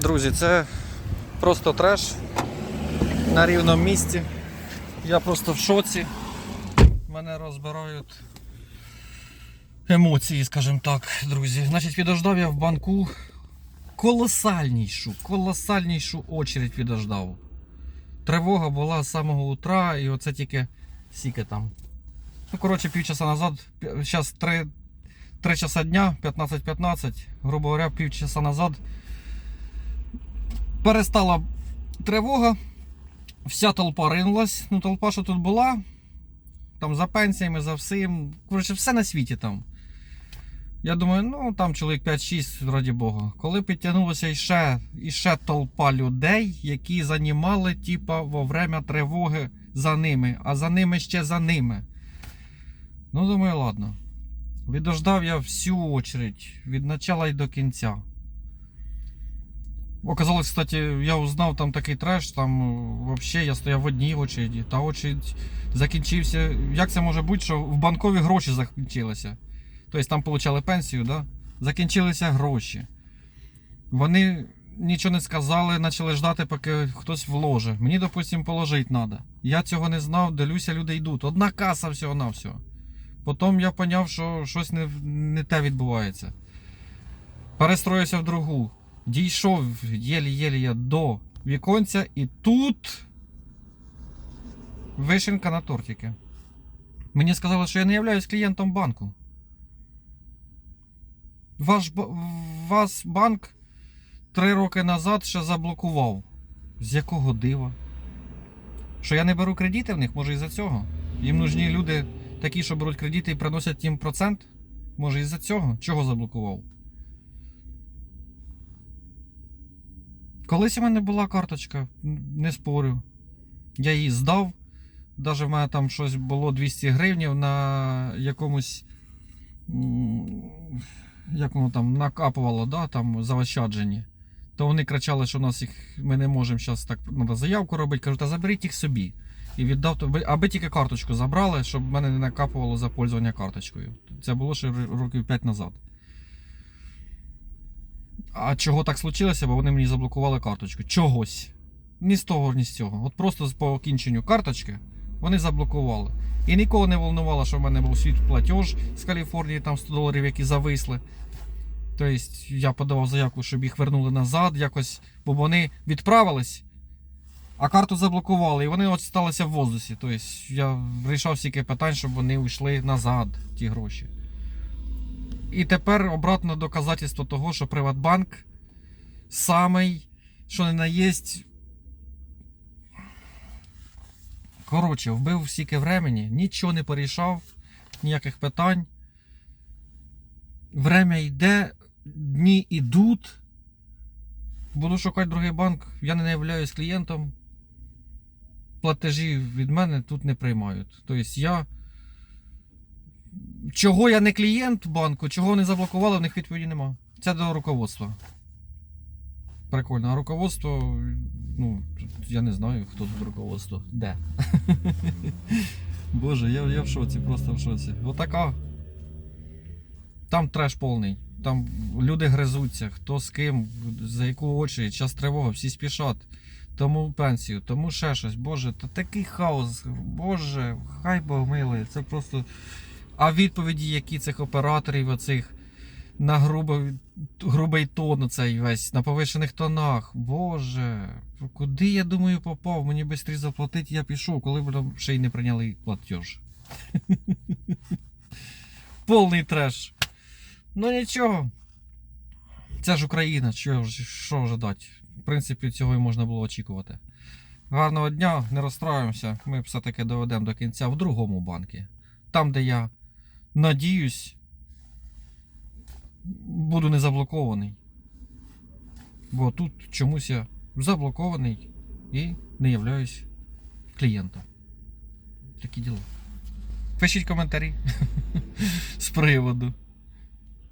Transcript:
Друзі, це просто треш на рівному місці. Я просто в шоці. Мене розбирають емоції, скажімо так, друзі. Значить, підождав я в банку колосальнішу, колосальнішу очередь підождав. Тривога була з самого утра, і оце тільки сіки там. Ну, коротше, півчаса назад, зараз 3, 3 часа дня, 15-15, грубо говоря, півчаса назад перестала тривога, вся толпа ринулась. Ну, толпа, що тут була, там за пенсіями, за всім. Коротше, все на світі там. Я думаю, ну там чоловік 5-6, раді Бога. Коли підтягнулося іще, іще толпа людей, які займали, типа, во время тривоги за ними, а за ними ще за ними. Ну, думаю, ладно. Відождав я всю очередь від начала й до кінця. Оказалось, кстати, я узнав там такий треш, там е, вообще я стояв в одній очереді, та очередь закінчився. Як це може бути, що в банкові гроші закінчилися? Тобто там отримали пенсію, да? закінчилися гроші. Вони нічого не сказали, почали ждати, поки хтось вложить. Мені, допустимо, положити треба. Я цього не знав, дивлюся, люди йдуть. Одна каса всього на всього. Потім я зрозумів, що щось не, не те відбувається. Перестроївся в другу. Дійшов єлі-єлі я до віконця, і тут вишенка на тортики. Мені сказали, що я не являюсь клієнтом банку. Ваш, вас банк три роки назад ще заблокував. З якого дива? Що я не беру кредити в них, може із-за цього? Їм нужні люди такі, що беруть кредити і приносять їм процент? Може із-за цього? Чого заблокував? Колись у мене була карточка, не спорю. Я її здав. Даже в мене там щось було 200 гривнів на якомусь. Як воно там накапувало, да, там заощаджені. То вони кричали, що у нас їх ми не можемо зараз так треба заявку робити. Кажу, та заберіть їх собі. І віддав, аби тільки карточку забрали, щоб мене не накапувало за пользування карточкою. Це було ще років 5 назад. А чого так случилося? Бо вони мені заблокували карточку. Чогось. Ні з того, ні з цього. От просто по окінченню карточки вони заблокували. І нікого не волнувало, що в мене був світ платеж з Каліфорнії, там 100 доларів, які зависли. Тобто я подавав заявку, щоб їх вернули назад, якось, бо вони відправились, а карту заблокували, і вони от сталися в воздусі. Тобто я вирішав стільки питань, щоб вони йшли назад, ті гроші. І тепер обратно доказательство того, що Приватбанк самий, що не наєсть. Коротше, вбив стільки времени, нічого не порішав, ніяких питань. Время йде, дні йдуть. Буду шукати другий банк. Я не являюсь клієнтом. Платежі від мене тут не приймають. Тобто я. Чого я не клієнт банку, чого не заблокували, в них відповіді нема. Це до руководства. Прикольно. А руководство, ну, я не знаю, хто тут руководство. Де? Боже, я, я в шоці, просто в шоці. Отака. Там треш повний. Там люди гризуться, хто з ким, за яку очередь, час тривога, всі спішать. Тому пенсію, тому ще щось. Боже, та такий хаос. Боже, хай Бог милий. Це просто. А відповіді, які цих операторів, оцих на грубий, грубий тон, цей весь, на повишених тонах. Боже, куди я думаю попав? Мені швидше заплатити, я пішов, коли б там ще й не прийняли платеж. Повний треш. Ну нічого. Це ж Україна, що, що вже дати? В принципі, цього і можна було очікувати. Гарного дня, не розстроїмося. Ми все-таки доведемо до кінця в другому банку. Там, де я надіюсь, буду не заблокований. Бо тут чомусь я заблокований і не являюсь клієнтом. Такі діла. Пишіть коментарі з приводу.